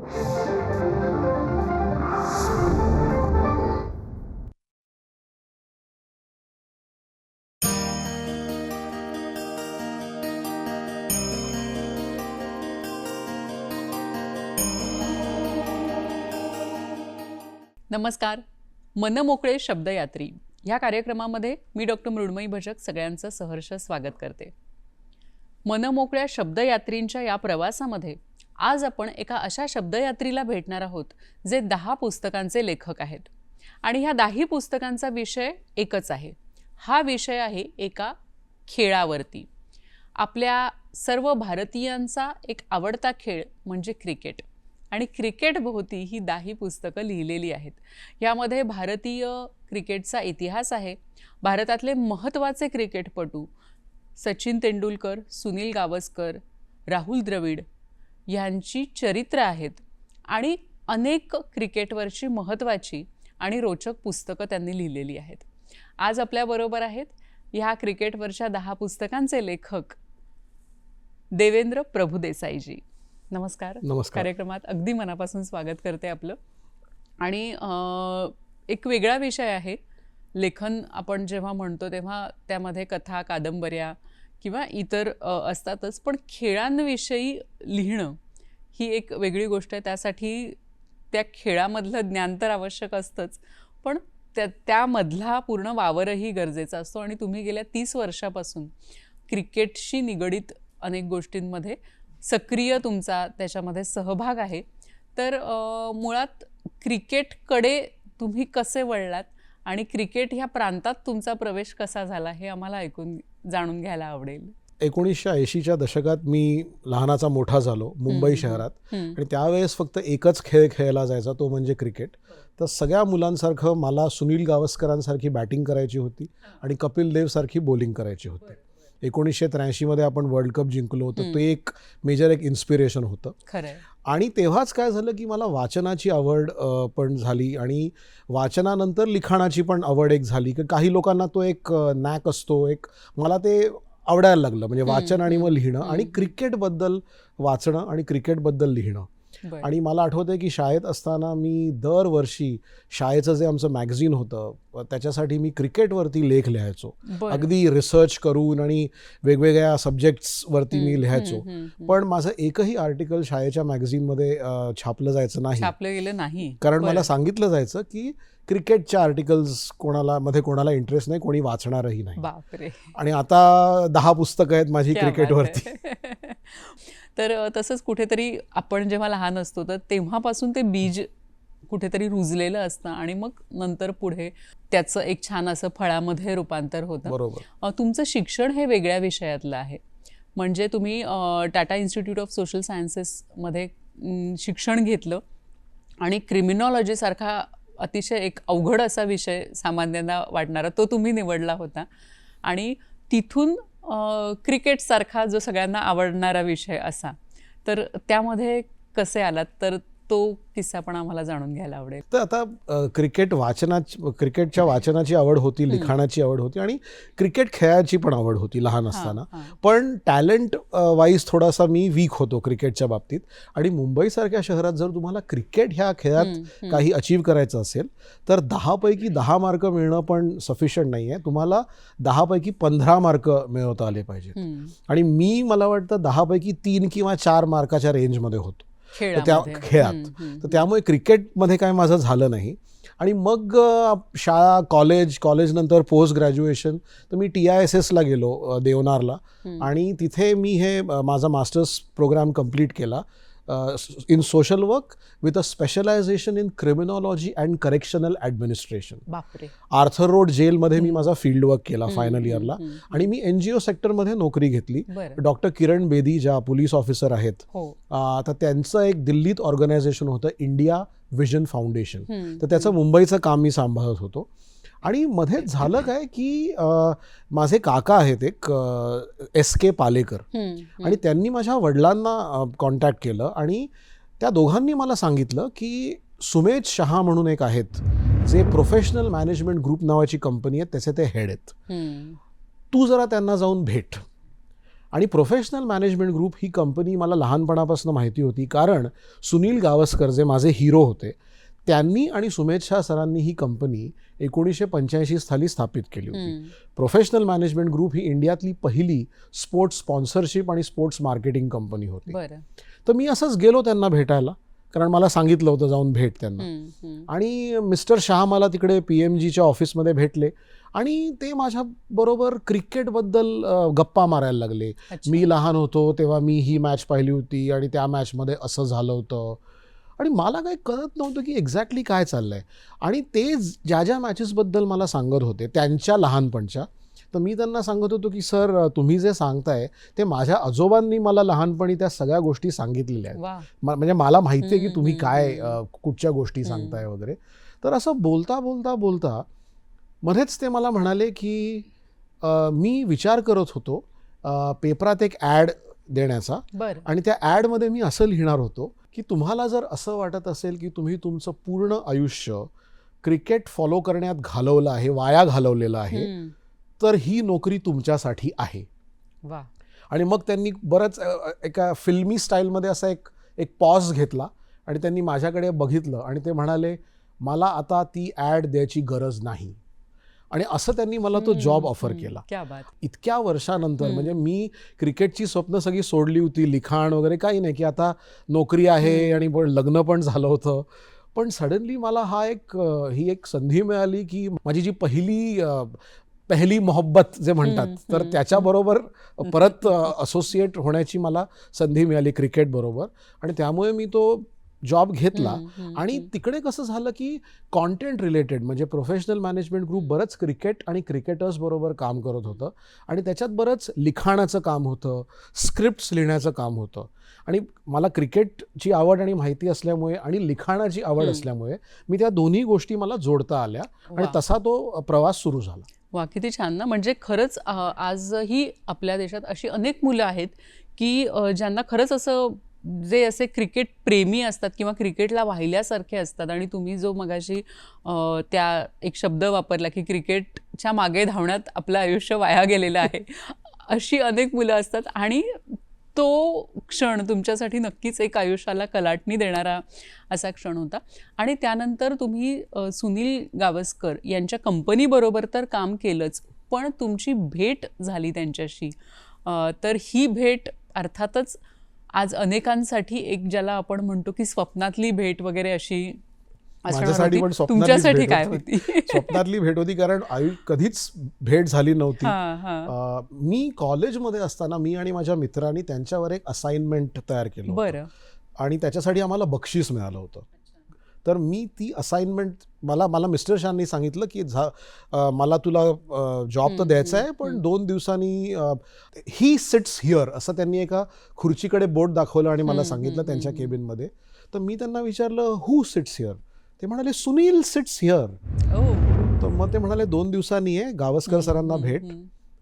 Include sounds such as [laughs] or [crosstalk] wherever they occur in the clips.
नमस्कार. मनमोकळे शब्दयात्री. ह्या कार्यक्रमामध्ये मी डॉक्टर मृण्मयी भजक सगळ्यांचं सहर्ष स्वागत करते. मनमोकळ्या शब्दयात्रींच्या या प्रवासामध्ये आज आपण एका अशा शब्दयात्रीला भेटणार आहोत जे दहा पुस्तकांचे लेखक आहेत. आणि ह्या दाही पुस्तकांचा विषय एकच आहे. हा विषय आहे एका खेळावरती. आपल्या सर्व भारतीयांचा एक आवडता खेळ म्हणजे क्रिकेट. आणि क्रिकेटभोवती ही दाही पुस्तकं लिहिलेली आहेत. यामध्ये भारतीय क्रिकेटचा इतिहास आहे. भारतातले महत्त्वाचे क्रिकेटपटू सचिन तेंडुलकर सुनील गावस्कर राहुल द्रविड यांची चरित्र आहेत. आणि अनेक क्रिकेटवरची महत्त्वाची आणि रोचक पुस्तकं त्यांनी लिहिलेली आहेत. आज आपल्याबरोबर आहेत ह्या क्रिकेटवरच्या दहा पुस्तकांचे लेखक देवेंद्र प्रभुदेसाईजी नमस्कार. नमस्कार. कार्यक्रमात अगदी मनापासून स्वागत करते आपलं. आणि एक वेगळा विषय आहे. लेखन आपण जेव्हा म्हणतो तेव्हा त्यामध्ये कथा कादंबऱ्या किंवा इतर असतातच. पण खेळांविषयी लिहिणं ही एक वेगळी गोष्ट आहे. त्यासाठी त्या खेळामधलं ज्ञान तर आवश्यक असतंच. पण त्या त्यामधला पूर्ण वावरही गरजेचा असतो. आणि तुम्ही गेल्या तीस वर्षापासून क्रिकेटशी निगडीत अनेक गोष्टींमध्ये सक्रिय तुमचा त्याच्यामध्ये सहभाग आहे. तर मुळात क्रिकेटकडे तुम्ही कसे वळलात? आणि क्रिकेट ह्या प्रांतात तुमचा प्रवेश कसा झाला? हे आम्हाला ऐकून जाणून घ्यायला आवडेल. एकोणीसशे ऐंशीच्या दशकात मी लहानाचा मोठा झालो मुंबई शहरात. आणि त्यावेळेस फक्त एकच खेळ खेळला जायचा तो म्हणजे क्रिकेट. तर सगळ्या मुलांसारखं मला सुनील गावस्करांसारखी बॅटिंग करायची होती आणि कपिल देवसारखी बॉलिंग करायची होती. एकोणीसशे त्र्याऐंशीमध्ये आपण वर्ल्ड कप जिंकलो तर ते एक मेजर एक इन्स्पिरेशन होतं. आणि तेव्हाच काय झालं की मला वाचनाची आवड पण झाली आणि वाचनानंतर लिखाणाची पण आवड एक झाली. की काही लोकांना तो एक नॅक असतो एक मला ते आवडायला लागलं. म्हणजे वाचन आणि मग लिहिणं आणि क्रिकेटबद्दल वाचणं आणि क्रिकेटबद्दल लिहिणं. आणि मला आठवतंय की शाळेत असताना मी दरवर्षी शाळेचं जे आमचं मॅगझिन होतं त्याच्यासाठी मी क्रिकेटवरती लेख लिहायचो. अगदी रिसर्च करून आणि वेगवेगळ्या सब्जेक्ट्सवरती मी लिहायचो. पण माझं एकही आर्टिकल शाळेच्या मॅगझिनमध्ये छापलं जायचं नाही छापलं गेलं नाही कारण मला. सांगितलं जायचं की क्रिकेटच्या आर्टिकल्स कोणाला मध्ये कोणाला इंटरेस्ट नाही कोणी वाचणारही नाही. आणि आता दहा पुस्तकं आहेत माझी क्रिकेटवरती. [laughs] तर तसंच कुठेतरी आपण जेव्हा लहान असतो तर तेव्हापासून ते बीज कुठेतरी रुजलेलं असतं आणि मग नंतर पुढे त्याचं एक छान असं फळामध्ये रूपांतर होतं. बरोबर. तुमचं शिक्षण हे वेगळ्या विषयातलं आहे. म्हणजे तुम्ही टाटा इन्स्टिट्यूट ऑफ सोशल सायन्सेसमध्ये शिक्षण घेतलं आणि क्रिमिनॉलॉजीसारखा अतिशय एक अवघड असा विषय सामान्यांना वाटणारा तो तुम्ही निवडला होता. आणि तिथून क्रिकेटसारखा जो सगळ्यांना आवडणारा विषय असा तर त्यामध्ये कसे आलात? तर तो किस्सा पण आम्हाला जाणून घ्यायला आवडेल. तर आता क्रिकेट वाचनाची क्रिकेटच्या वाचनाची आवड होती लिखाणाची आवड होती आणि क्रिकेट खेळाची पण आवड होती लहान असताना. पण टॅलेंट वाईज थोडासा मी वीक होतो क्रिकेटच्या बाबतीत. आणि मुंबईसारख्या शहरात जर तुम्हाला क्रिकेट ह्या खेळात काही अचीव करायचं असेल तर दहापैकी दहा मार्क मिळणं पण सफिशियंट नाही आहे तुम्हाला दहापैकी पंधरा मार्क मिळवता आले पाहिजेत. आणि मी मला वाटतं दहापैकी तीन किंवा चार मार्काच्या रेंजमध्ये होतो. तर त्या. खेळात. तर त्यामुळे क्रिकेटमध्ये काय माझं झालं नाही. आणि मग शाळा कॉलेज कॉलेजनंतर पोस्ट ग्रॅज्युएशन तर मी टी आय एस एसला गेलो देवनारला. आणि तिथे मी हे माझा मास्टर्स प्रोग्राम कंप्लीट केला. In social work with a specialisation in criminology and correctional administration Arthur Road जेलमध्ये मी माझा फील्ड वर्क केला फायनल इयरला आणि मी एन जी ओ सेक्टरमध्ये नोकरी घेतली. डॉक्टर किरण बेदी ज्या पोलीस ऑफिसर आहेत हो. तर त्यांचं एक दिल्लीत ऑर्गनायझेशन होतं इंडिया विजन फाउंडेशन. तर त्याचं मुंबईचं काम मी सांभाळत होतो. आणि मध्ये झालं काय की माझे काका आहेत एक एस के पालेकर. आणि त्यांनी माझ्या वडिलांना कॉन्टॅक्ट केलं आणि त्या दोघांनी मला सांगितलं की सुमेध शहा म्हणून एक आहेत जे प्रोफेशनल मॅनेजमेंट ग्रुप नावाची कंपनी आहे त्याचे ते हेड आहेत. तू जरा त्यांना जाऊन भेट आणि प्रोफेशनल मॅनेजमेंट ग्रुप ही कंपनी मला लहानपणापासून माहिती होती कारण सुनील गावस्कर जे माझे हिरो होते त्यांनी आणि सुमेध शाह सरांनी ही कंपनी एकोणीसशे पंच्याऐंशी साली स्थापित केली होती. प्रोफेशनल मॅनेजमेंट ग्रुप ही इंडियातली पहिली स्पोर्ट्स स्पॉन्सरशिप आणि स्पोर्ट्स मार्केटिंग कंपनी होती तर मी असंच गेलो त्यांना भेटायला कारण मला सांगितलं होतं जाऊन भेट त्यांना. आणि मिस्टर शहा मला तिकडे पी एम जीच्या ऑफिसमध्ये भेटले आणि ते माझ्याबरोबर क्रिकेटबद्दल अ, गप्पा मारायला लागले. मी लहान होतो तेव्हा मी ही मॅच पाहिली होती आणि त्या मॅचमध्ये असं झालं होतं आणि मला काही कळत नव्हतं की एक्झॅक्टली काय चाललं आहे आणि ते ज्या ज्या मॅचेसबद्दल मला सांगत होते त्यांच्या लहानपणच्या तर मी त्यांना सांगत होतो की सर तुम्ही जे सांगताय ते माझ्या आजोबांनी मला लहानपणी त्या सगळ्या गोष्टी सांगितलेल्या आहेत. म्हणजे मला माहिती आहे की तुम्ही काय कुठच्या गोष्टी सांगताय वगैरे. तर असं बोलता बोलता बोलता मध्येच ते मला म्हणाले की मी विचार करत होतो पेपरात एक ॲड देण्याचा. आणि त्या ॲडमध्ये मी असं लिहिणार होतो की तुम्हाला जर असं वाटत असेल की तुम्ही तुमचं पूर्ण आयुष्य क्रिकेट फॉलो करण्यात घालवलं आहे वाया घालवलेलं आहे. तर ही नोकरी तुमच्यासाठी आहे. आणि मग त्यांनी बरंच एका फिल्मी स्टाईलमध्ये असा एक एक पॉज घेतला आणि त्यांनी माझ्याकडे बघितलं आणि ते म्हणाले मला आता ती ॲड द्यायची गरज नाही. आणि असं त्यांनी मला तो जॉब ऑफर. केला इतक्या वर्षानंतर. म्हणजे मी क्रिकेटची स्वप्न सगळी सोडली होती लिखाण वगैरे काही नाही की आता नोकरी आहे. आणि लग्न पण झालं होतं पण सडनली मला हा एक ही एक संधी मिळाली की माझी जी पहिली पहिली मोहब्बत जे म्हणतात तर त्याच्याबरोबर परत असोसिएट होण्याची मला संधी मिळाली क्रिकेटबरोबर आणि त्यामुळे मी तो जॉब घेतला आणि. तिकडे कसं झालं की कॉन्टेंट रिलेटेड म्हणजे प्रोफेशनल मॅनेजमेंट ग्रुप बरंच क्रिकेट आणि क्रिकेटर्स बरोबर काम करत होतं आणि त्याच्यात बरंच लिखाणाचं काम होतं स्क्रिप्ट्स लिहिण्याचं काम होतं आणि मला क्रिकेटची आवड आणि माहिती असल्यामुळे आणि लिखाणाची आवड. असल्यामुळे मी त्या दोन्ही गोष्टी मला जोडता आल्या आणि. तसा तो प्रवास सुरू झाला वा किती छान ना म्हणजे खरंच आजही आपल्या देशात अशी अनेक मुलं आहेत की ज्यांना खरंच असं जे असे क्रिकेट प्रेमी असतात किंवा क्रिकेटला वाहिल्यासारखे असतात आणि तुम्ही जो मगाशी त्या एक शब्द वापरला की क्रिकेटच्या मागे धावण्यात आपलं आयुष्य वाया गेलेलं आहे [laughs] अशी अनेक मुलं असतात आणि तो क्षण तुमच्यासाठी नक्कीच एक आयुष्याला कलाटणी देणारा असा क्षण होता. आणि त्यानंतर तुम्ही सुनील गावस्कर यांच्या कंपनीबरोबर तर काम केलंच पण तुमची भेट झाली त्यांच्याशी. तर ही भेट अर्थातच आज अनेकांसाठी एक ज्याला आपण म्हणतो की स्वप्नातली भेट वगैरे अशी माझ्यासाठी. पण तुमच्यासाठी काय होती. [laughs] स्वप्नातली भेट होती कारण आयु कधीच भेट झाली नव्हती मी कॉलेजमध्ये असताना मी आणि माझ्या मित्रांनी त्यांच्यावर एक असाइनमेंट तयार केलं. बरं आणि त्याच्यासाठी आम्हाला बक्षीस मिळालं होतं तर मी ती असाइनमेंट मला मला मिस्टर शांनी सांगितलं की झा मला तुला जॉब तर द्यायचा आहे पण. दोन दिवसांनी ही सिट्स हिअर असं त्यांनी एका खुर्चीकडे बोट दाखवलं आणि मला सांगितलं त्यांच्या. केबिनमध्ये तर मी त्यांना विचारलं हू सिट्स हिअर ते म्हणाले सुनील सिट्स हिअर तर मग ते म्हणाले दोन दिवसांनी आहे गावस्कर सरांना भेट.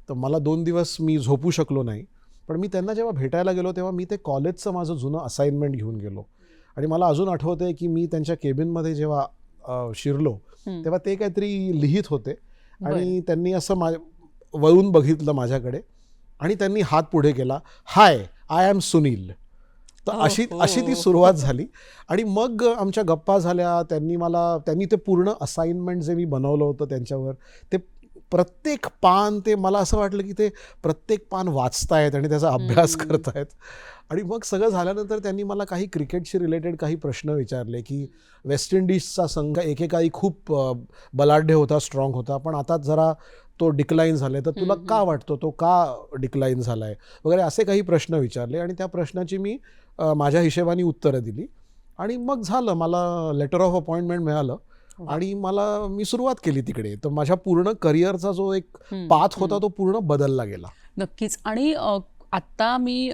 तर मला दोन दिवस मी झोपू शकलो नाही. पण मी त्यांना जेव्हा भेटायला गेलो तेव्हा मी ते कॉलेजचं माझं जुनं असाइनमेंट घेऊन गेलो. आणि मला अजून आठवतं की मी त्यांच्या केबिनमध्ये जेव्हा शिरलो. तेव्हा ते काहीतरी लिहित होते. आणि त्यांनी असं मा वळून बघितलं माझ्याकडे आणि त्यांनी हात पुढे केला हाय आय एम सुनील तर अशी. अशी ती सुरुवात झाली आणि मग आमच्या गप्पा झाल्या त्यांनी मला त्यांनी ते पूर्ण असाइनमेंट जे मी बनवलं होतं त्यांच्यावर ते प्रत्येक पान ते मला असं वाटलं की ते प्रत्येक पान वाचतायत आणि त्याचा अभ्यास. करतायत. आणि मग सगळं झाल्यानंतर त्यांनी मला काही क्रिकेटशी रिलेटेड काही प्रश्न विचारले की वेस्ट इंडिजचा संघ एकेकाळी खूप बलाढ्य होता स्ट्रॉंग होता पण आता जरा तो डिक्लाईन झालाय. तर तुला का वाटतो तो का डिक्लाईन झालाय? वगैरे असे काही प्रश्न विचारले आणि त्या प्रश्नाची मी माझ्या हिशेबाने उत्तरं दिली. आणि मग झालं मला लेटर ऑफ अपॉइंटमेंट मिळालं. आणि मला मी सुरुवात केली तिकडे. तर माझ्या पूर्ण करिअरचा जो एक पाथ होता. तो पूर्ण बदलला गेला. नक्कीच. आणि आत्ता मी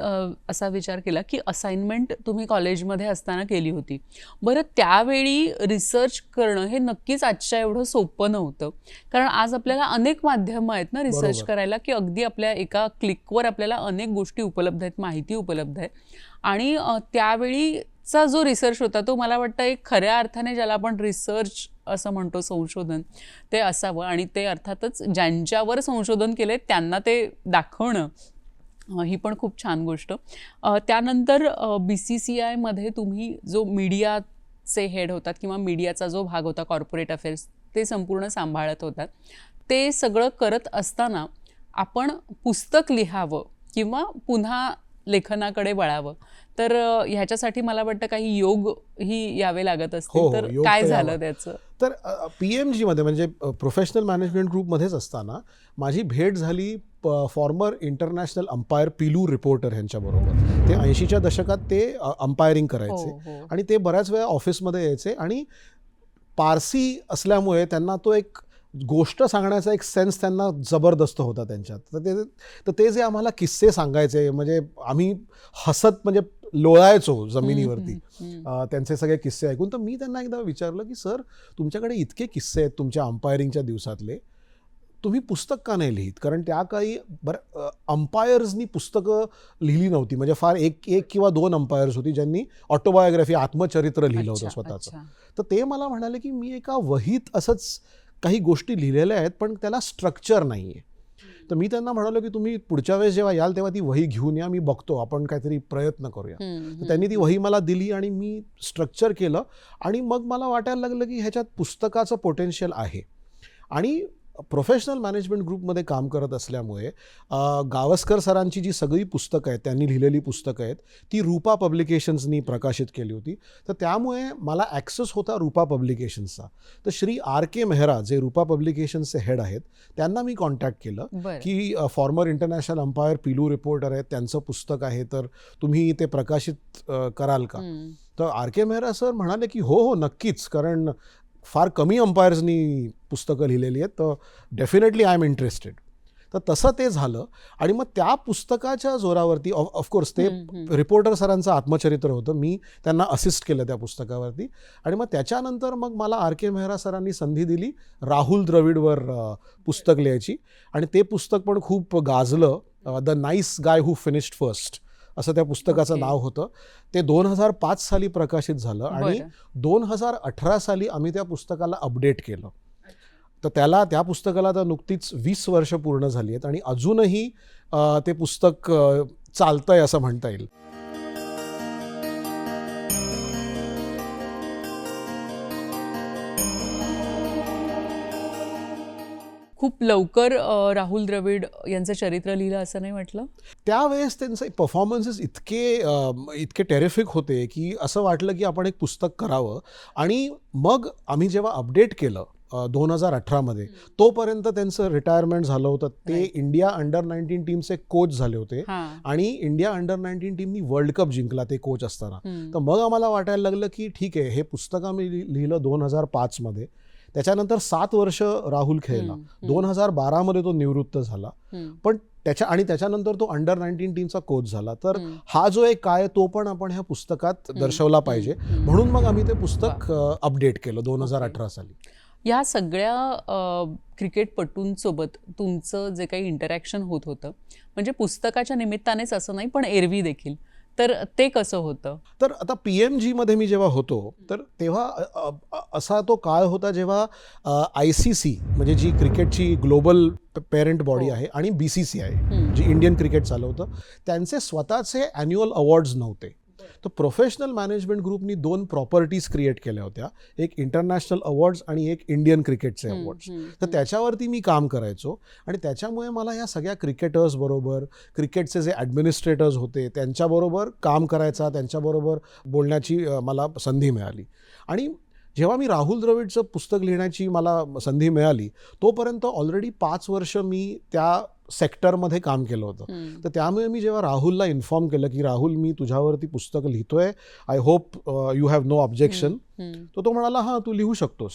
असा विचार केला की असाइनमेंट तुम्ही कॉलेजमध्ये असताना केली होती. बरं त्यावेळी रिसर्च करणं हे नक्कीच आजच्या एवढं सोपं नव्हतं. कारण आज आपल्याला अनेक माध्यमं आहेत ना रिसर्च. करायला की अगदी आपल्या एका क्लिकवर आपल्याला अनेक गोष्टी उपलब्ध आहेत माहिती उपलब्ध आहे. आणि त्यावेळीचा जो रिसर्च होता तो मला वाटतं एक खऱ्या अर्थाने ज्याला आपण रिसर्च असं म्हणतो संशोधन ते असावं. आणि ते अर्थातच ज्यांच्यावर संशोधन केले त्यांना ते दाखवणं ही पण खूप छान गोष्ट. त्यानंतर बी सी सी आयमध्ये तुम्ही जो मीडियाचे हेड होतात किंवा मीडियाचा जो भाग होता कॉर्पोरेट अफेअर्स ते संपूर्ण सांभाळत होतात. ते सगळं करत असताना आपण पुस्तक लिहावं किंवा पुन्हा लेखनाकडे वळावं. तर ह्याच्यासाठी मला वाटतं काही योग ही यावे लागत हो, असतील. हो, तर काय झालं. त्याचं? तर पी एम जीमध्ये म्हणजे प्रोफेशनल मॅनेजमेंट ग्रुपमध्येच असताना माझी भेट झाली former international umpire Piloo Reporter ह्यांच्याबरोबर. ते ऐंशीच्या दशकात ते अंपायरिंग हो करायचे हो आणि ते बऱ्याच वेळा ऑफिसमध्ये यायचे आणि पारसी असल्यामुळे त्यांना तो एक गोष्ट सांगण्याचा एक सेन्स त्यांना जबरदस्त होता त्यांच्यात. तर ते तर ते जे आम्हाला किस्से सांगायचे म्हणजे आम्ही हसत म्हणजे लोळायचो जमिनीवरती. त्यांचे सगळे किस्से ऐकून तर मी त्यांना एकदा विचारलं की सर तुमच्याकडे इतके किस्से आहेत तुमच्या अंपायरिंगच्या दिवसातले. तुम्ही पुस्तक का नाही लिहित? कारण त्या काळी बरं अंपायर्सनी पुस्तकं लिहिली नव्हती. म्हणजे फार एक एक किंवा दोन अंपायर्स होती ज्यांनी ऑटोबायोग्राफी आत्मचरित्र लिहिलं होतं स्वतःचं. तर ते मला म्हणाले की मी एका वहीत असंच काही गोष्टी लिहिलेल्या आहेत पण त्याला स्ट्रक्चर नाही आहे तर मी त्यांना म्हणालो की तुम्ही पुढच्या वेळेस जेव्हा याल तेव्हा ती वही घेऊन या मी बघतो आपण काहीतरी प्रयत्न करूया. तर त्यांनी ती वही मला दिली आणि मी स्ट्रक्चर केलं आणि मग मला वाटायला लागलं की ह्याच्यात पुस्तकाचं पोटेन्शियल आहे. आणि प्रोफेशनल मॅनेजमेंट ग्रुपमध्ये काम करत असल्यामुळे गावस्कर सरांची जी सगळी पुस्तकं आहेत त्यांनी लिहिलेली पुस्तकं आहेत ती रूपा पब्लिकेशन्सनी प्रकाशित केली होती. तर त्यामुळे मला ॲक्सेस होता रूपा पब्लिकेशन्सचा. तर श्री आर के मेहरा जे रूपा पब्लिकेशन्सचे हेड आहेत त्यांना मी कॉन्टॅक्ट केलं की former international umpire Piloo Reporter आहेत त्यांचं पुस्तक आहे तर तुम्ही ते प्रकाशित कराल का? तर आर के मेहरा सर म्हणाले की हो हो नक्कीच कारण फार कमी अंपायर्सनी पुस्तकं लिहिलेली आहेत तर डेफिनेटली आय एम इंटरेस्टेड तर तसं ते झालं आणि मग त्या पुस्तकाच्या जोरावरती ऑफकोर्स ते. रिपोर्टर सरांचं आत्मचरित्र होतं मी त्यांना असिस्ट केलं त्या पुस्तकावरती. आणि मग त्याच्यानंतर मग मला आर के मेहरा सरांनी संधी दिली राहुल द्रविडवर पुस्तक लिहायची. आणि ते पुस्तक पण खूप गाजलं the nice guy who finished first असं त्या पुस्तकाचं Okay. नाव होतं ते दोन हजार पाच साली प्रकाशित झालं आणि. दोन हजार अठरा साली आम्ही त्या पुस्तकाला अपडेट केलं तर त्याला त्या पुस्तकाला तर नुकतीच वीस वर्ष पूर्ण झाली आहेत आणि अजूनही ते पुस्तक चालतंय असं म्हणता येईल खूप लवकर राहुल द्रविड यांचं चरित्र लिहिलं असं नाही म्हटलं त्यावेळेस त्यांचे परफॉर्मन्सेस इतके इतके टेरिफिक होते की असं वाटलं की आपण एक पुस्तक करावं. आणि मग आम्ही जेव्हा अपडेट केलं दोन हजार अठरामध्ये तोपर्यंत त्यांचं रिटायरमेंट झालं होतं. ते. इंडिया अंडर नाईन्टीन टीमचे कोच झाले होते. आणि इंडिया अंडर नाईन्टीन टीमनी वर्ल्ड कप जिंकला ते कोच असताना. तर मग आम्हाला वाटायला लागलं की ठीक आहे हे पुस्तक आम्ही लिहिलं दोन हजार पाचमध्ये त्याच्यानंतर सात वर्ष राहुल खेळला. दोन हजार बारामध्ये तो निवृत्त झाला. पण त्याच्या आणि त्याच्यानंतर तो अंडर नाईन्टीन टीमचा कोच झाला. तर. हा जो एक काय तो पण आपण ह्या पुस्तकात दर्शवला पाहिजे. म्हणून मग आम्ही ते पुस्तक अपडेट केलं दोन हजार. अठरा साली. या सगळ्या क्रिकेटपटूंसोबत तुमचं जे काही इंटरॅक्शन होत होतं म्हणजे पुस्तकाच्या निमित्तानेच असं नाही पण एरवी देखील. तर ते कसं होतं तर आता पी एम जीमध्ये मी जेव्हा होतो तर तेव्हा असा तो काळ होता जेव्हा आय सी सी म्हणजे जी क्रिकेटची ग्लोबल पेरेंट बॉडी हो. आहे आणि बी सी सी आहे हम्म. जी इंडियन क्रिकेट चालवतं त्यांचे स्वतःचे ॲन्युअल अवॉर्ड्स नव्हते तर प्रोफेशनल मॅनेजमेंट ग्रुपनी दोन प्रॉपर्टीज क्रिएट केल्या होत्या. एक इंटरनॅशनल अवॉर्ड्स आणि एक इंडियन क्रिकेटचे अवॉर्ड्स तर. त्याच्यावरती मी काम करायचो आणि त्याच्यामुळे मला या सगळ्या क्रिकेटर्स बरोबर क्रिकेटचे जे ॲडमिनिस्ट्रेटर्स होते त्यांच्याबरोबर काम करायचा त्यांच्याबरोबर बोलण्याची मला संधी मिळाली. आणि जेव्हा मी राहुल द्रविडचं पुस्तक लिहिण्याची मला संधी मिळाली तोपर्यंत ऑलरेडी पाच वर्ष मी त्या सेक्टरमध्ये काम केलं होतं. तर त्यामुळे मी जेव्हा राहुलला इन्फॉर्म केलं की राहुल मी तुझ्यावरती पुस्तक लिहितोय I hope you have no objection. तर तो म्हणाला हां तू लिहू शकतोस.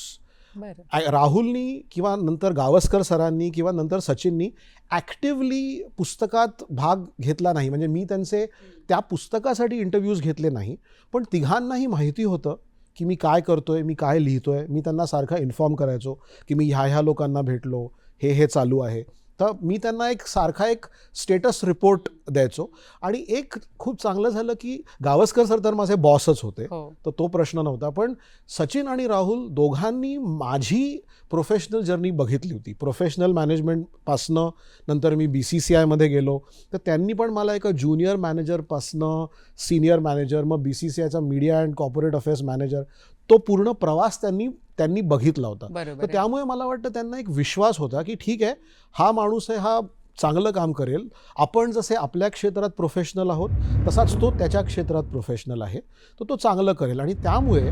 राहुलनी किंवा नंतर गावस्कर सरांनी किंवा नंतर सचिननी ॲक्टिवली पुस्तकात भाग घेतला नाही. म्हणजे मी त्यांचे त्या पुस्तकासाठी इंटरव्ह्यूज घेतले नाही. पण तिघांनाही माहिती होतं की मी काय करतोय मी काय लिहितोय. मी त्यांना सारखा इन्फॉर्म करायचो की मी ह्या ह्या लोकांना भेटलो हे हे चालू आहे. तर मी त्यांना एक सारखा एक स्टेटस रिपोर्ट द्यायचो. आणि एक खूप चांगलं झालं की गावस्कर सर तर माझे बॉसच होते. हो. तर तो प्रश्न नव्हता. पण सचिन आणि राहुल दोघांनी माझी प्रोफेशनल जर्नी बघितली होती. प्रोफेशनल मॅनेजमेंटपासनं नंतर मी बी सी सी आयमध्ये गेलो. तर त्यांनी पण मला एका ज्युनियर मॅनेजरपासनं सिनियर मॅनेजर मग बी सी सी आयचा media and corporate affairs manager तो पूर्ण प्रवास त्यांनी त्यांनी बघितला होता. तर. त्यामुळे मला वाटतं त्यांना एक विश्वास होता की ठीक आहे हा माणूस आहे हा चांगलं काम करेल. आपण जसे आपल्या क्षेत्रात प्रोफेशनल आहोत तसाच तो त्याच्या क्षेत्रात प्रोफेशनल आहे. तर तो चांगलं करेल. आणि त्यामुळे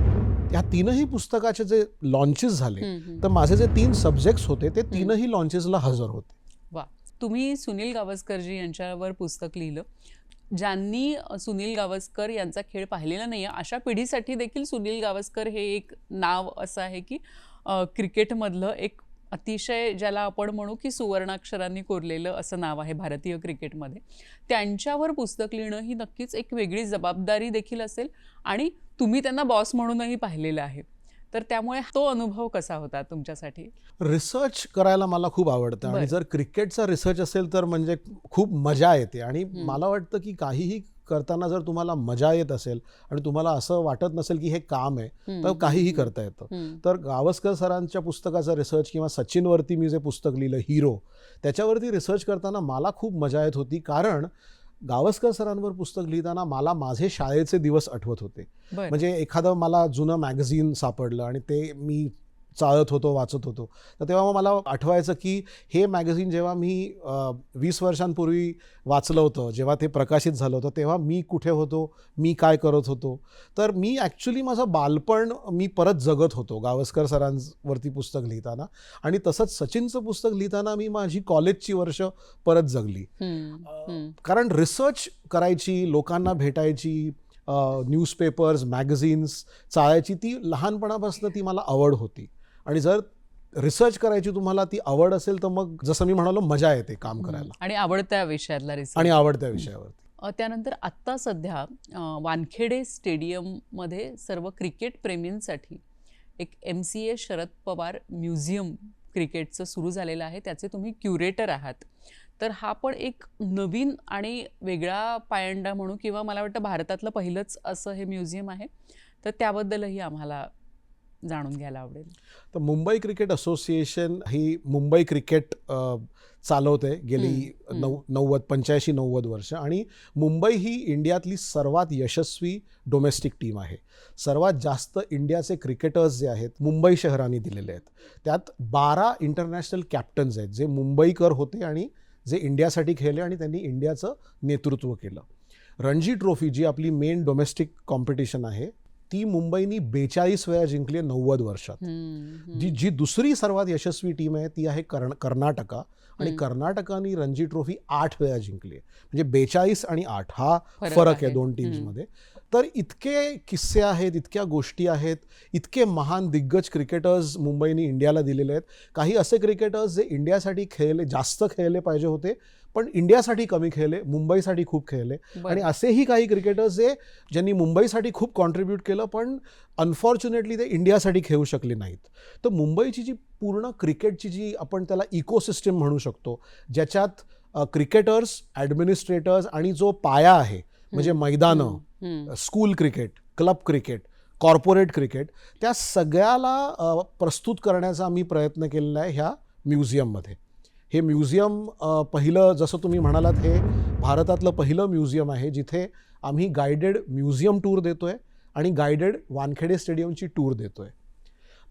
या तीनही पुस्तकाचे जे लॉन्चेस झाले. तर माझे जे तीन सब्जेक्ट्स होते ते तीनही लॉन्चेसला हजर होते. वा तुम्ही सुनील गावस्करजी यांच्यावर पुस्तक लिहिलं. ज्यांनी सुनील गावस्कर यांचा खेळ पाहिलेला नाही आहे अशा पिढीसाठी देखील सुनील गावस्कर हे एक नाव असं आहे की क्रिकेटमधलं एक अतिशय ज्याला आपण म्हणू की सुवर्णाक्षरांनी कोरलेलं असं नाव आहे भारतीय क्रिकेटमध्ये. त्यांच्यावर पुस्तक लिहिणं ही नक्कीच एक वेगळी जबाबदारी देखील असेल आणि तुम्ही त्यांना बॉस म्हणूनही पाहिलेलं आहे. तर त्यामुळे तो अनुभव कसा होता तुमच्यासाठी रिसर्च करायला मला खूप आवडतं आणि. जर क्रिकेटचा रिसर्च असेल तर म्हणजे खूप मजा येते आणि. मला वाटतं की काहीही करताना जर तुम्हाला मजा येत असेल आणि तुम्हाला असं वाटत नसेल की हे काम आहे तर काहीही करता येतं. तर गावस्कर सरांच्या पुस्तकाचा रिसर्च किंवा सचिनवरती मी जे पुस्तक लिहिलं हिरो त्याच्यावरती रिसर्च करताना मला खूप मजा येत होती कारण गावस्कर सरांवर पुस्तक लिहिताना मला माझे शाळेचे दिवस आठवत होते. म्हणजे एखादं मला जुनं मॅगझिन सापडलं आणि ते मी चाळत होतो वाचत होतो. तर तेव्हा मग मला आठवायचं की हे मॅगझिन जेव्हा मी वीस वर्षांपूर्वी वाचलं होतं जेव्हा ते प्रकाशित झालं होतं तेव्हा मी कुठे होतो मी काय करत होतो. तर मी ॲक्च्युली माझं बालपण मी परत जगत होतो गावस्कर सरांवरती पुस्तक लिहिताना. आणि तसंच सचिनचं पुस्तक लिहिताना मी माझी कॉलेजची वर्ष परत जगली. कारण रिसर्च करायची लोकांना भेटायची न्यूजपेपर्स मॅगझिन्स चाळायची ती लहानपणापासून ती मला आवड होती. आणि जर रिसर्च करायची तुम्हाला ती आवड असेल तर मग जसं मी म्हणालो मजा येते काम करायला. आणि आवडत्या विषयातला रिसर्च आणि आवडत्या विषयावरती. त्यानंतर आत्ता सध्या वानखेडे स्टेडियममध्ये सर्व क्रिकेट प्रेमींसाठी एक M C A Sharad Pawar museum क्रिकेटचं सुरू झालेलं आहे. त्याचे तुम्ही क्युरेटर आहात. तर हा पण एक नवीन आणि वेगळा पायंडा म्हणू किंवा मला वाटतं भारतातलं पहिलंच असं हे म्युझियम आहे. तर त्याबद्दलही आम्हाला जाणून घ्यायला आवडेल. तर मुंबई क्रिकेट असोसिएशन ही मुंबई क्रिकेट चालवते गेली. नऊ नव्वद पंच्याऐंशी नव्वद वर्ष. आणि मुंबई ही इंडियातली सर्वात यशस्वी डोमेस्टिक टीम आहे. सर्वात जास्त इंडियाचे क्रिकेटर्स जे आहेत मुंबई शहराने दिलेले आहेत. त्यात बारा इंटरनॅशनल कॅप्टन्स आहेत जे मुंबईकर होते आणि जे इंडियासाठी खेळले आणि त्यांनी इंडियाचं नेतृत्व केलं. रणजी ट्रॉफी जी आपली मेन डोमेस्टिक कॉम्पिटिशन आहे ती मुंबईनी बेचाळीस वेळा जिंकली आहे नव्वद वर्षात. जी जी दुसरी सर्वात यशस्वी टीम आहे ती आहे कर्न कर्नाटका आणि. कर्नाटकाने रणजी ट्रॉफी आठ वेळा जिंकली आहे म्हणजे बेचाळीस आणि आठ हा फरक. आहे दोन टीम्समध्ये तर इतके किस्से आहेत इतक्या गोष्टी आहेत इतके महान दिग्गज क्रिकेटर्स मुंबईने इंडियाला दिलेले आहेत काही असे क्रिकेटर्स जे इंडियासाठी खेळले जास्त खेळले पाहिजे होते पण इंडियासाठी कमी खेळले मुंबईसाठी खूप खेळले. आणि असेही काही क्रिकेटर्स जे ज्यांनी मुंबईसाठी खूप कॉन्ट्रीब्यूट केलं पण अनफॉर्च्युनेटली ते इंडियासाठी खेळू शकले नाहीत. तर मुंबईची जी पूर्ण क्रिकेटची जी आपण त्याला इकोसिस्टम म्हणू शकतो ज्याच्यात क्रिकेटर्स ॲडमिनिस्ट्रेटर्स आणि जो पाया आहे म्हणजे मैदानं. School cricket club cricket corporate cricket त्या सगळ्याला प्रस्तुत करण्याचा आम्ही प्रयत्न केलेला आहे ह्या म्युझियममध्ये हे म्युझियम पहिलं जसं तुम्ही म्हणालात हे भारतातलं पहिलं म्युझियम आहे जिथे आम्ही गायडेड म्युझियम टूर देतोय आणि गायडेड वानखेडे स्टेडियमची टूर देतोय.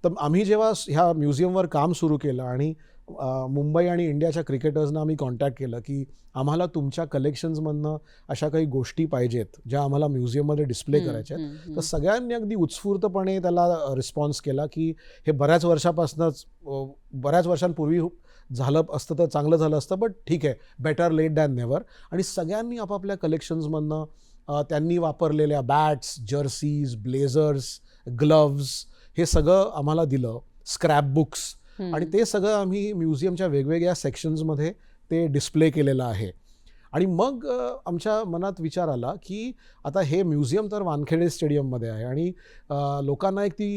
तर आम्ही जेव्हा ह्या म्युझियमवर काम सुरू केलं आणि मुंबई आणि इंडियाच्या क्रिकेटर्सना आम्ही कॉन्टॅक्ट केलं की आम्हाला तुमच्या कलेक्शन्समधनं अशा काही गोष्टी पाहिजेत ज्या आम्हाला म्युझियममध्ये डिस्प्ले करायच्या आहेत. तर सगळ्यांनी अगदी उत्स्फूर्तपणे त्याला रिस्पॉन्स केला की हे बऱ्याच वर्षापासूनच बऱ्याच वर्षांपूर्वी झालं असतं तर चांगलं झालं असतं बट ठीक आहे बेटर लेट दॅन नेवर आणि सगळ्यांनी आपापल्या कलेक्शन्समधनं त्यांनी वापरलेल्या बॅट्स जर्सीज ब्लेझर्स ग्लव्ज हे सगळं आम्हाला दिलं. Scrap books. आणि ते सगळं आम्ही म्युझियमच्या वेगवेगळ्या सेक्शन्समध्ये ते डिस्प्ले केलेलं आहे आणि मग आमच्या मनात विचार आला की आता हे म्युझियम तर वानखेडे स्टेडियममध्ये आहे आणि लोकांना एक ती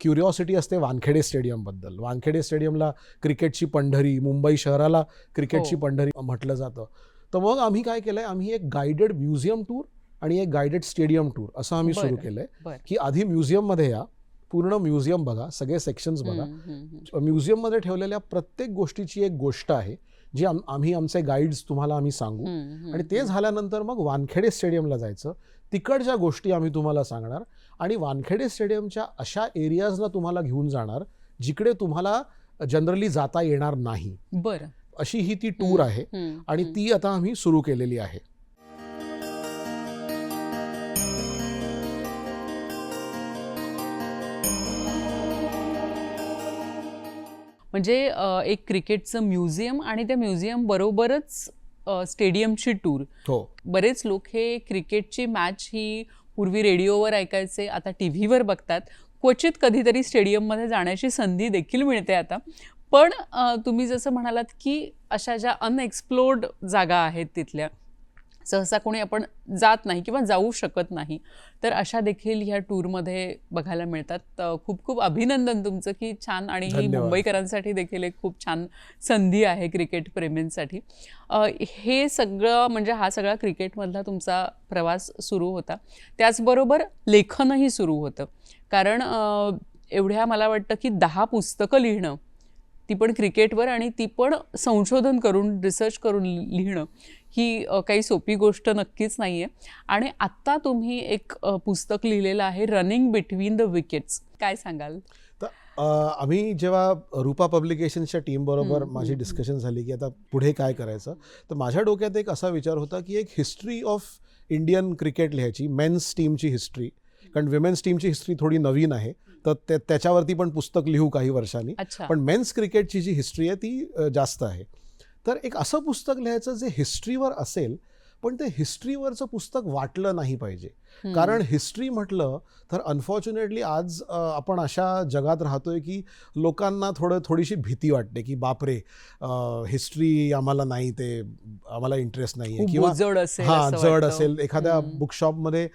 क्युरिओसिटी असते वानखेडे स्टेडियमबद्दल वानखेडे स्टेडियमला क्रिकेटची पंढरी मुंबई शहराला क्रिकेटची हो. पंढरी म्हटलं जातं तर मग आम्ही काय केलं आहे आम्ही एक गायडेड म्युझियम टूर आणि एक गायडेड स्टेडियम टूर असं आम्ही सुरू. केलं आहे की आधी म्युझियममध्ये या पूर्ण म्युझियम बघा सगळे सेक्शन्स बघा. म्युझियममध्ये ठेवलेल्या प्रत्येक गोष्टीची एक गोष्ट आहे जी आम आम्ही आमचे गाईड्स तुम्हाला आम्ही सांगू. आणि ते झाल्यानंतर मग वानखेडे स्टेडियमला जायचं. तिकडच्या गोष्टी आम्ही तुम्हाला सांगणार. आणि वानखेडे स्टेडियमच्या अशा एरियाजला तुम्हाला घेऊन जाणार जिकडे तुम्हाला जनरली जाता येणार नाही. बरं. अशी ही ती टूर आहे. आणि. ती आता आम्ही सुरू केलेली आहे. म्हणजे एक क्रिकेटचं म्युझियम आणि त्या म्युझियम बरोबरच स्टेडियमची टूर. हो. बरेच लोक हे क्रिकेटची मॅच ही पूर्वी रेडिओवर ऐकायचे आता टी व्हीवर बघतात. क्वचित कधीतरी स्टेडियममध्ये जाण्याची संधी देखील मिळते आता. पण तुम्ही जसं म्हणालात की अशा ज्या अनएक्सप्लोर्ड जागा आहेत तिथल्या सहसा कोणी आपण जात नाही किंवा जाऊ शकत नाही. तर अशा देखील ह्या टूरमध्ये बघायला मिळतात. खूप खूप अभिनंदन तुमचं की छान आणि ही. मुंबईकरांसाठी देखील एक खूप छान संधी आहे क्रिकेट प्रेमींसाठी. हे सगळं म्हणजे हा सगळा क्रिकेटमधला तुमचा प्रवास सुरू होता. त्याचबरोबर लेखनही सुरू होतं. कारण एवढ्या मला वाटतं की दहा पुस्तकं लिहिणं ती पण क्रिकेटवर आणि ती पण संशोधन करून रिसर्च करून लिहिणं ही काही सोपी गोष्ट नक्कीच नाही आहे आणि आत्ता तुम्ही एक पुस्तक लिहिलेलं आहे रनिंग बिटवीन द विकेट्स काय सांगाल? तर आम्ही जेव्हा रूपा पब्लिकेशन्सच्या टीम बरोबर हम्म, माझी डिस्कशन झाली की आता पुढे काय करायचं तर माझ्या डोक्यात एक असा विचार होता की एक हिस्ट्री ऑफ इंडियन क्रिकेट लिहायची मेन्स टीमची हिस्ट्री कारण विमेन्स टीमची हिस्ट्री थोडी नवीन आहे तर ते त्याच्यावरती पण पुस्तक लिहू काही वर्षांनी. पण मेन्स क्रिकेटची जी हिस्ट्री आहे ती जास्त आहे. तर एक असं पुस्तक लिहायचं जे हिस्ट्रीवर असेल पण ते हिस्ट्रीवरचं पुस्तक वाटलं नाही पाहिजे. कारण हिस्ट्री म्हटलं तर अनफॉर्च्युनेटली आज आपण अशा जगात राहतोय की लोकांना थोडं थोडीशी भीती वाटते की बापरे हिस्ट्री आम्हाला नाही ते आम्हाला इंटरेस्ट नाही आहे किंवा जड असेल हां जड. असेल एखाद्या. बुकशॉपमध्ये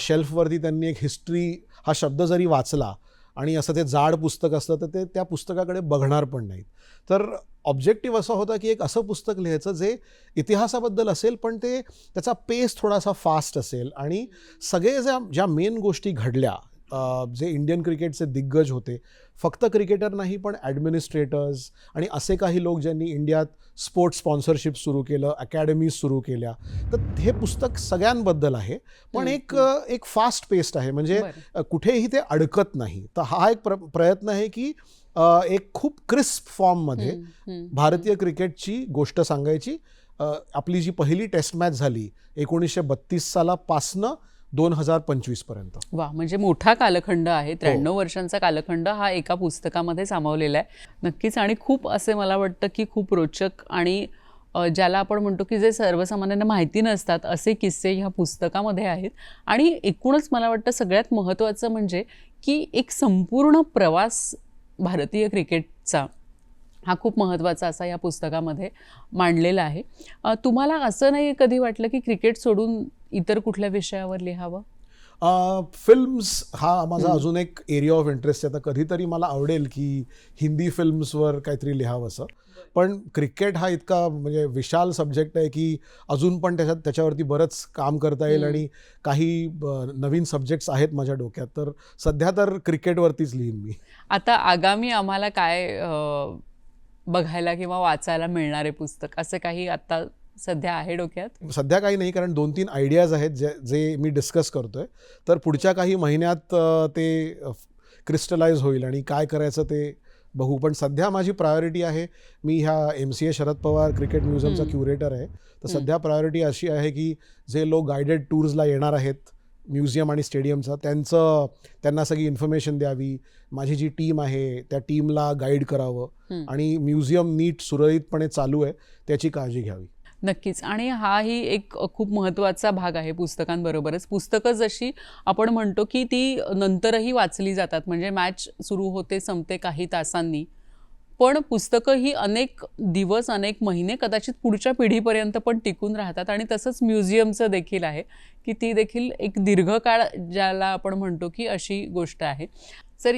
शेल्फवरती त्यांनी एक हिस्ट्री हा शब्द जरी वाचला आणि असं ते जाड पुस्तक असतं तर ते त्या पुस्तकाकडे बघणार पण नाहीत. तर ऑब्जेक्टिव्ह असा होता की एक असं पुस्तक लिहायचं जे इतिहासाबद्दल असेल पण ते त्याचा पेस थोडासा फास्ट असेल आणि सगळे ज्या ज्या मेन गोष्टी घडल्या जे इंडियन क्रिकेटचे दिग्गज होते. फक्त क्रिकेटर नाही पण ॲडमिनिस्ट्रेटर्स आणि असे काही लोक ज्यांनी इंडियात स्पोर्ट्स स्पॉन्सरशिप सुरू केलं अकॅडमीज सुरू केल्या. तर हे पुस्तक सगळ्यांबद्दल आहे. पण एक एक फास्ट पेस्ड आहे. म्हणजे कुठेही ते अडकत नाही. तर हा एक प्र प्रयत्न आहे की एक खूप क्रिस्प फॉर्ममध्ये. भारतीय क्रिकेटची गोष्ट सांगायची. आपली जी पहिली टेस्ट मॅच झाली एकोणीसशे बत्तीस सालापासनं दोन हजार पंचवीसपर्यंत वा म्हणजे मोठा कालखंड हो. आहे त्र्याण्णव वर्षांचा कालखंड हा एका पुस्तकामध्ये सामावलेला आहे. नक्कीच आणि खूप असे मला वाटतं की खूप रोचक आणि ज्याला आपण म्हणतो की जे सर्वसामान्यांना माहिती नसतात असे किस्से ह्या पुस्तकामध्ये आहेत. आणि एकूणच मला वाटतं सगळ्यात महत्त्वाचं म्हणजे की एक संपूर्ण प्रवास भारतीय क्रिकेटचा हा खूप महत्त्वाचा असा या पुस्तकामध्ये मांडलेला आहे. तुम्हाला असं नाही कधी वाटलं की क्रिकेट सोडून इतर कुठल्या विषयावर लिहावं? फिल्म्स हा माझा. अजून एक एरिया ऑफ इंटरेस्ट आहे. आता कधीतरी मला आवडेल की हिंदी फिल्म्सवर काहीतरी लिहावं असं. पण क्रिकेट हा इतका म्हणजे विशाल सब्जेक्ट आहे की अजून पण त्याच्यात त्याच्यावरती बरंच काम करता येईल. आणि काही नवीन सब्जेक्ट्स आहेत माझ्या डोक्यात. तर सध्या तर क्रिकेटवरतीच लिहीन मी. आता आगामी आम्हाला काय बघायला किंवा वाचायला मिळणारे पुस्तक? असं काही आता सध्या आहे डोक्यात? सध्या काही नाही कारण दोन तीन आयडियाज आहेत जे जे मी डिस्कस करतोय. तर पुढच्या काही महिन्यात ते क्रिस्टलाइज होईल आणि काय करायचं ते बघू. पण सध्या माझी प्रायोरिटी आहे मी ह्या M C A Sharad Pawar cricket म्युझियमचा. Curator आहे. तर सध्या प्रायोरिटी अशी आहे की जे लोक गायडेड टूर्सला येणार आहेत म्युझियम आणि स्टेडियमचा त्यांचं त्यांना सगळी इन्फॉर्मेशन द्यावी. माझी जी टीम आहे त्या टीमला गाईड करावं. आणि म्युझियम नीट सुरळीतपणे चालू आहे त्याची काळजी घ्यावी. नक्कीच. आणि हाही एक खूप महत्त्वाचा भाग आहे पुस्तकांबरोबरच. पुस्तकं जशी आपण म्हणतो की ती नंतरही वाचली जातात. म्हणजे मॅच सुरू होते संपते काही तासांनी. पण पुस्तकं ही अनेक दिवस अनेक महिने कदाचित पुढच्या पिढीपर्यंत पण टिकून राहतात आणि तसंच म्युझियमचं देखील आहे की ती देखील एक दीर्घकाळ ज्याला आपण म्हणतो की अशी गोष्ट आहे. सर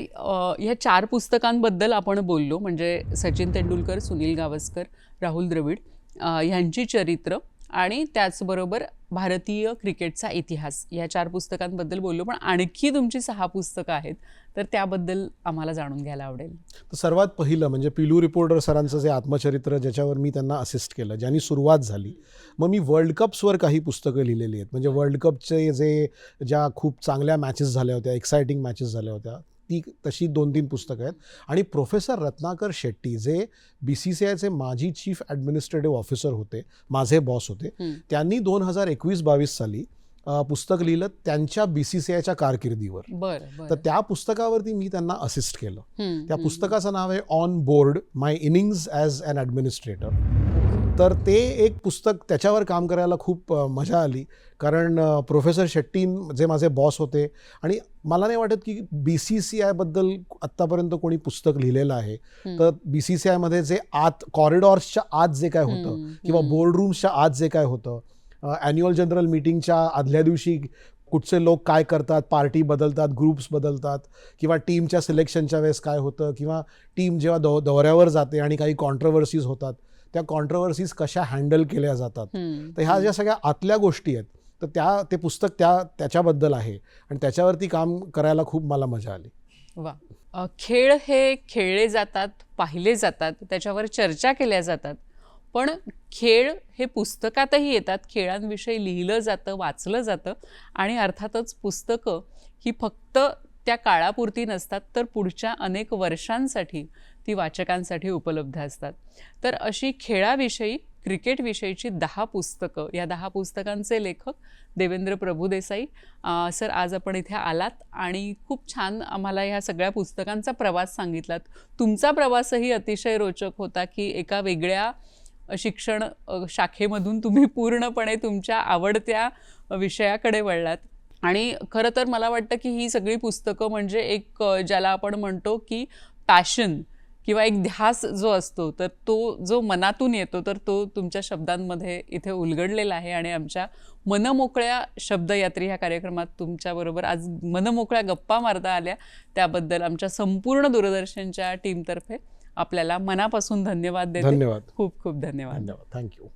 ह्या चार पुस्तकांबद्दल आपण बोललो म्हणजे सचिन तेंडुलकर सुनील गावस्कर राहुल द्रविड ह्यांची चरित्र आणि त्याचबरोबर भारतीय क्रिकेटचा इतिहास. या चार पुस्तकांबद्दल बोललो पण आणखी तुमची सहा पुस्तकं आहेत तर त्याबद्दल आम्हाला जाणून घ्यायला आवडेल. तर सर्वात पहिलं म्हणजे पिलू रिपोर्टर सरांचं जे आत्मचरित्र ज्याच्यावर मी त्यांना असिस्ट केलं ज्यांनी सुरुवात झाली. मग मी वर्ल्ड कप्सवर काही पुस्तकं लिहिलेली आहेत. म्हणजे वर्ल्ड कपचे जे ज्या खूप चांगल्या मॅचेस झाल्या होत्या एक्सायटिंग मॅचेस झाल्या होत्या ती तशी दोन तीन पुस्तकं आहेत. आणि प्रोफेसर रत्नाकर शेट्टी जे बी सी सी आयचे माजी चीफ ॲडमिनिस्ट्रेटिव्ह ऑफिसर होते माझे बॉस होते. त्यांनी दोन हजार एकवीस बावीस साली पुस्तक लिहिलं त्यांच्या बी सी सी आयच्या कारकिर्दीवर. तर त्या पुस्तकावरती मी त्यांना असिस्ट केलं. त्या. पुस्तकाचं नाव आहे on board my innings as an administrator तर ते एक पुस्तक त्याच्यावर काम करायला खूप मजा आली कारण प्रोफेसर शेट्टी जे माझे बॉस होते आणि मला नाही वाटत की बी सी सी आयबद्दल आत्तापर्यंत कोणी पुस्तक लिहिलेलं आहे. तर बी सी सी आयमध्ये जे आत कॉरिडॉर्सच्या आत जे काय होतं किंवा हम्म. बोर्ड रूम्सच्या आत जे काय होतं ॲन्युअल जनरल मीटिंगच्या आदल्या दिवशी कुठचे लोक काय करतात पार्टी बदलतात ग्रुप्स बदलतात किंवा टीमच्या सिलेक्शनच्या वेळेस काय होतं किंवा टीम जेव्हा दौ दौऱ्यावर जाते आणि काही कॉन्ट्रवर्सीज होतात त्या कॉन्ट्रवर्सीज कशा हँडल केल्या जातात. तर ह्या ज्या सगळ्या आतल्या गोष्टी आहेत तर त्या ते पुस्तक त्या त्याच्याबद्दल आहे. आणि त्याच्यावरती काम करायला खूप मला मजा आली. वा. खेळ हे खेळले जातात पाहिले जातात त्याच्यावर चर्चा केल्या जातात. पण खेळ हे पुस्तकातही येतात. खेळांविषयी लिहिलं जातं वाचलं जातं. आणि अर्थातच पुस्तकं ही फक्त त्या काळापुरती नसतात तर पुढच्या अनेक वर्षांसाठी ती वाचकांसाठी उपलब्ध असतात. तर अशी खेळाविषयी क्रिकेटविषयीची दहा पुस्तकं या दहा पुस्तकांचे लेखक देवेंद्र प्रभुदेसाई सर आज आपण इथे आलात आणि खूप छान आम्हाला ह्या सगळ्या पुस्तकांचा प्रवास सांगितलात. तुमचा प्रवासही अतिशय रोचक होता की एका वेगळ्या शिक्षण शाखेमधून तुम्ही पूर्णपणे तुमच्या आवडत्या विषयाकडे वळलात. आणि खरं तर मला वाटतं की ही सगळी पुस्तकं म्हणजे एक ज्याला आपण म्हणतो की पॅशन किंवा एक ध्यास जो असतो तर तो जो मनातून येतो तर तो तुमच्या शब्दांमध्ये इथे उलगडलेला आहे आणि आमच्या मनमोकळ्या शब्दयात्री ह्या कार्यक्रमात तुमच्याबरोबर आज मनमोकळ्या गप्पा मारता आल्या. त्याबद्दल आमच्या संपूर्ण दूरदर्शनच्या टीमतर्फे आपल्याला मनापासून धन्यवाद देते. धन्यवाद. खूप खूप धन्यवाद. धन्यवाद. थँक्यू